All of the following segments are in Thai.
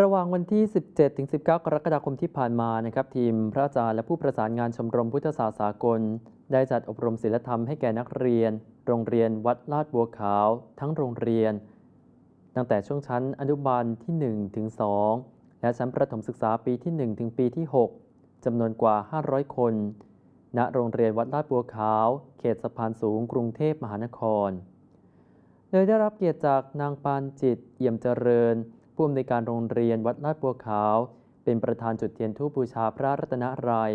ระหว่างวันที่ 17ถึง19 กรกฎาคมที่ผ่านมานะครับทีมพระอาจารย์และผู้ประสานงานชมรมพุทธศาสนาสากล ได้จัดอบรมศีลธรรมให้แก่นักเรียน โรงเรียนวัดลาดบัวขาว ทั้งโรงเรียน ตั้งแต่ช่วงชั้นอนุบาลที่1ถึง2และชั้นประถมศึกษาปีที่ 1 ถึงปีที่ 6จำนวนกว่า 500 คน ณโรงเรียนวัดลาดบัวขาว เขตสะพานสูงกรุงเทพมหานคร โดยได้รับเกียรติจากนางปานจิต เอี่ยมเจริญ ผู้อำนวยการโรงเรียนวัดลาดบัวขาว เป็นประธานจุดเทียนธูปบูชาพระรัตนตรัย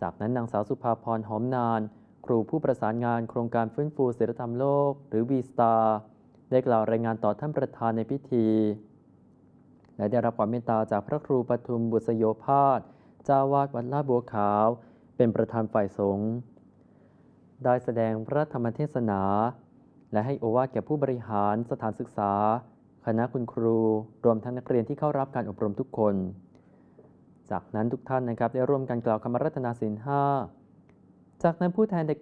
จากนั้นนางสาวสุภาพรหอมนาน ครูผู้ประสานงานโครงการฟื้นฟูศิลธรรมโลก หรือวีสตาได้กล่าวรายงานต่อท่านประธานในพิธี และได้รับความเมตตาจากพระครูปทุมบุษโยภาสเจ้าวาดวัดลาดบัวขาว เป็นประธานฝ่ายสงฆ์ได้แสดงพระธรรมเทศนา และให้โอวาทแก่ผู้บริหารสถานศึกษา คณะคุณครู รวมทั้งนักเรียนที่เข้ารับการอบรมทุกคน จากนั้นทุกท่านนะครับได้ร่วมกันกล่าวคำรัตนาศีลห้าจากนั้นผู้แทนเด็ก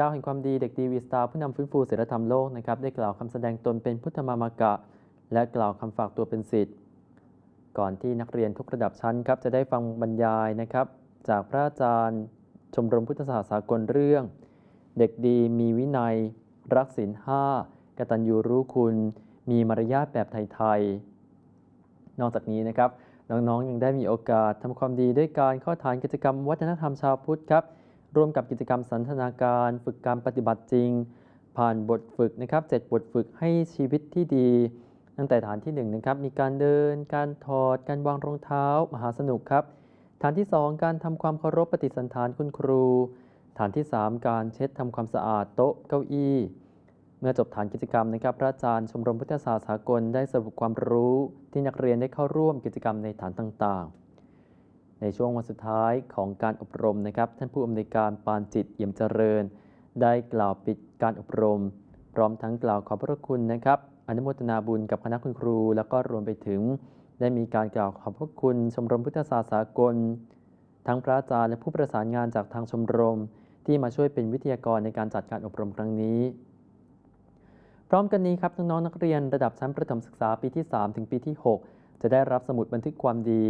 ดาวแห่งความดีเด็กดีวีสตาร์ผู้นำฟื้นฟูศิลธรรมโลกนะครับได้กล่าวคำแสดงตนเป็นพุทธมามากะ และกล่าวคำฝากตัวเป็นศิษย์ก่อนที่นักเรียนทุกระดับชั้นครับจะได้ฟังบรรยายนะครับจากพระอาจารย์ชมรมพุทธศาสนาสากลเรื่อง เด็กดีมีวินัย รักศีลห้ากตัญญูรู้คุณ มีมารยาทแบบไทยๆ นอกจากนี้นะครับ น้องๆ ยังได้มีโอกาสทำความดีด้วยการเข้าฐานกิจกรรมวัฒนธรรมชาวพุทธครับ ร่วมกับกิจกรรมสันทนาการฝึกการปฏิบัติจริง ผ่านบทฝึกนะครับเจ็ดบทฝึกให้ชีวิตที่ดี ตั้งแต่ฐานที่1นงนะครับมีการเดิน การถอด การวางรองเท้า มหาสนุกครับ ฐานที่ 2 การทำความเคารพปฏิสันฐานคุณครู ฐานที่ 3 การเช็ดทำความสะอาดโต๊ะเก้าอี้ มื่อจบฐานกิจกรรมนะครับพระอาจารย์ชมรมพุทธศาสนาสากลได้สรุปความรู้ที่นักเรียนได้เข้าร่วมกิจกรรมในฐานต่างๆ ในช่วงวันสุดท้ายของการอบรมนะครับ ท่านผู้อำนวยการปานจิตเยี่ยมเจริญ ได้กล่าวปิดการอบรม พร้อมทั้งกล่าวขอบพระคุณนะครับอนุโมทนาบุญกับคณะคุณครู แล้วก็รวมไปถึง ได้มีการกล่าวขอบพระคุณชมรมพุทธศาสนาสากล ทั้งพระอาจารย์และผู้ประสานงานจากทางชมรม ที่มาช่วยเป็นวิทยากรในการจัดการอบรมครั้งนี้ พร้อมกันนี้ครับน้องๆนักเรียนระดับชั้นประถมศึกษาปีที่ 3 ถึงปีที่ 6 จะได้รับสมุดบันทึกความดี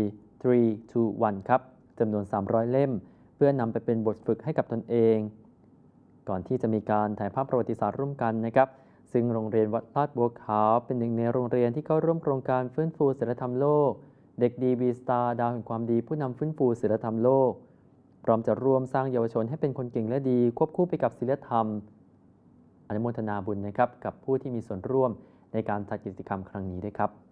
3 to 1 ครับจำนวน 300 เล่ม เพื่อนำไปเป็นบทฝึกให้กับตนเอง ก่อนที่จะมีการถ่ายภาพประวัติศาสตร์ร่วมกันนะครับซึ่งโรงเรียนวัดลาดบัวขาวเป็นหนึ่งในโรงเรียนที่เข้าร่วมโครงการฟื้นฟูศิลธรรมโลก เด็กดีบีสตาร์ดาวแห่งความดีผู้นำฟื้นฟูศิลธรรมโลก พร้อมจะร่วมสร้างเยาวชนให้เป็นคนเก่งและดี ควบคู่ไปกับศิลธรรม อนุโมทนาบุญนะครับกับผู้ที่มีส่วนร่วมในการจัดกิจกรรมครั้งนี้ด้วยครับ